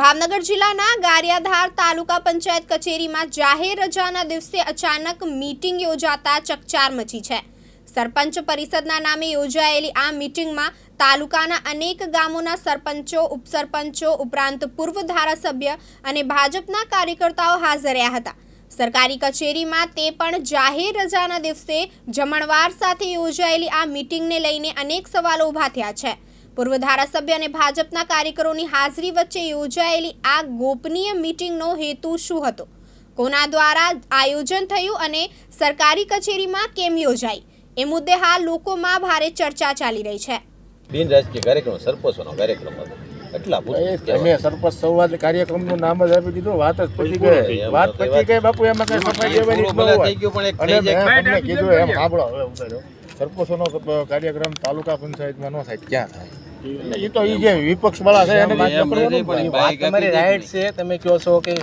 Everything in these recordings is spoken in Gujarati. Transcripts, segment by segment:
ભાવનગર જિલ્લાના ગારિયાધાર તાલુકા પંચાયત કચેરીમાં જાહેર રજાના દિવસે અચાનક મીટિંગ યોજાતા ચકચાર મચી છે. સરપંચ પરિષદના નામે યોજાયેલી આ મીટિંગમાં તાલુકાના અનેક ગામોના સરપંચો, ઉપસરપંચો, ઉપરાંત પૂર્વ ધારાસભ્ય અને ભાજપના કાર્યકર્તાઓ હાજર રહ્યા હતા. સરકારી કચેરીમાં તે પણ જાહેર રજાના દિવસે જમણવાર સાથે યોજાયેલી આ મીટિંગને લઈને અનેક સવાલો ઊભા થયા છે. પૂર્વ ધારાસભ્ય અને ભાજપના કાર્યકરોની હાજરી વચ્ચે યોજાયેલી આ ગોપનીય મીટિંગનો હેતુ શું હતો? કોના દ્વારા આયોજન થયું અને સરકારી કચેરીમાં કેમ યોજાઈ? એ મુદ્દે હાલ લોકોમાં ભારે ચર્ચા ચાલી રહી છે. બિન રાજકીય કાર્યક્રમ સરપંચોનો કાર્યક્રમ હતો. એટલા તમે સરપંચ સંવાદ કાર્યક્રમનું નામ જ આપી દીધું વાત જ પતી ગઈ. વાત પતી ગઈ બાપુ એમાં કઈ સફાઈ દેવાની કીધું એમ સાંભળો સરપંચોનો કાર્યક્રમ તાલુકા પંચાયતમાં ન થાય ક્યાં થાય? એ તો એ જે વિપક્ષ વાળા છે એને તમારી રાઈટ છે. તમે કહો છો કે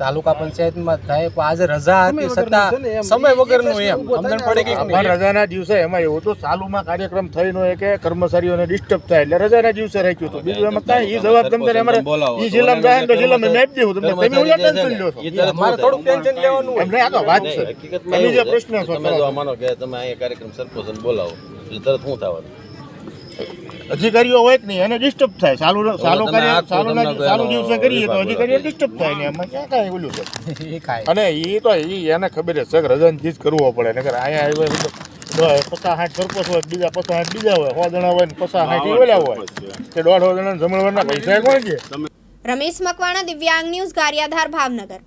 તાલુકા પંચાયતમાં થાય પણ આજે રજા હતી છતાં સમય વગરનું એમ. સમજણ પડે કે અમાર રજાના દિવસે એમાં એવું તો ચાલુમાં કાર્યક્રમ થઈ નો કે કર્મચારીઓને ડિસ્ટર્બ થાય. એટલે રજાના દિવસે રાખ્યું હતું. બીજું એમાં કાંઈ એ જવાબ તમને અમારે એ જિલ્લામાં જાય તો જિલ્લામાં મેપ દેવું તમને. તમે ઓલા ટેન્શન લો છો. થોડુંક ટેન્શન લેવાનું એમને આ તો વાત છે. તમે જે પ્રશ્ન છે, તમે. જો માનો કે તમે અહીંયા કાર્યક્રમ સરપંચને બોલાવો. એટલે તરત શું થવાનું? અધિકારીઓ હોય કે નહીં એને ડિસ્ટર્બ થાય. ચાલુ ચાલુ તમે કાર્ય ચાલુ એનો દિવસે કરીએ તો અધિકારીઓ ડિસ્ટર્બ થાય ને એમાં ક્યાં કાંઈ ઓલું છે? અને એ તો એ એને ખબર છે કે રજાની જ કરવો પડે. નકર અહીંયા આવ્યો પચાસ સાઠ સરપંચ હોય બીજા પચાસ સાઠ બીજા હોય સો જણા હોય ને પચાસ સાઠ ઓલા હોય. કે દોઢ સો જણા જમણવારના પૈસા કોણ છે? રમેશ મકવાણા દિવ્યાંગ ન્યૂઝ ગારિયાધાર ભાવનગર.